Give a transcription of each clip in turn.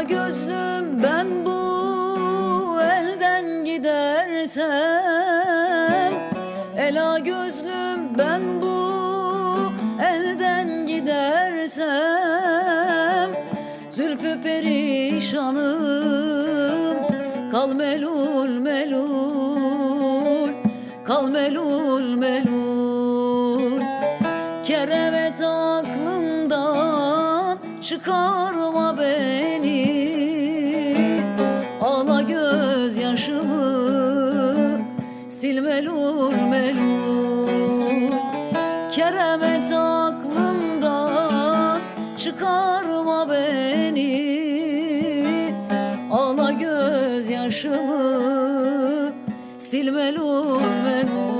Kara gözlüm ben bu elden gidersem. Ela gözlüm ben bu elden gidersem. Zülfü perişanım kal melul melul Kal melul melul. Kerevet aklından çıkarma beni. Sil melul melul Keremet aklından çıkarma beni. Ağla gözyaşımı sil melul melul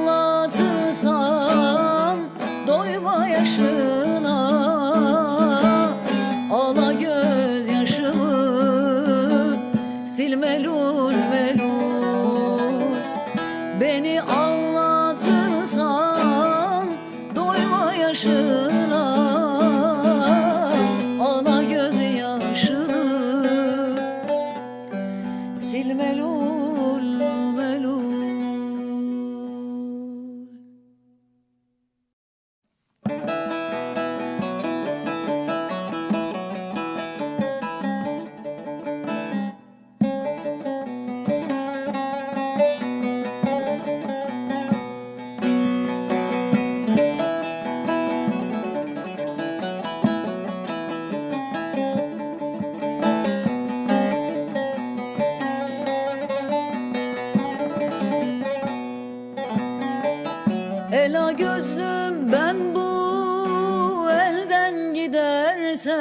Ela gözlüm ben bu elden gidersem.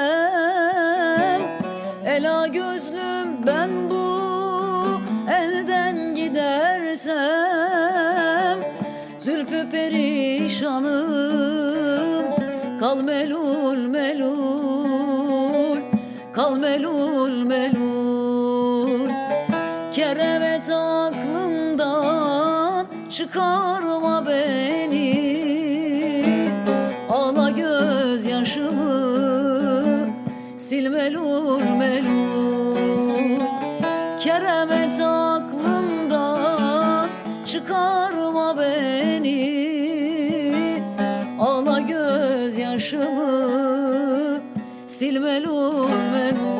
Ela gözlüm ben bu elden gidersem. Zülfü perişanım kal melul melul Kal melul melul. Kerevet aklından çıkarma beni melul melul Keremet aklından çıkarma beni. Ağla gözyaşımı sil melul melul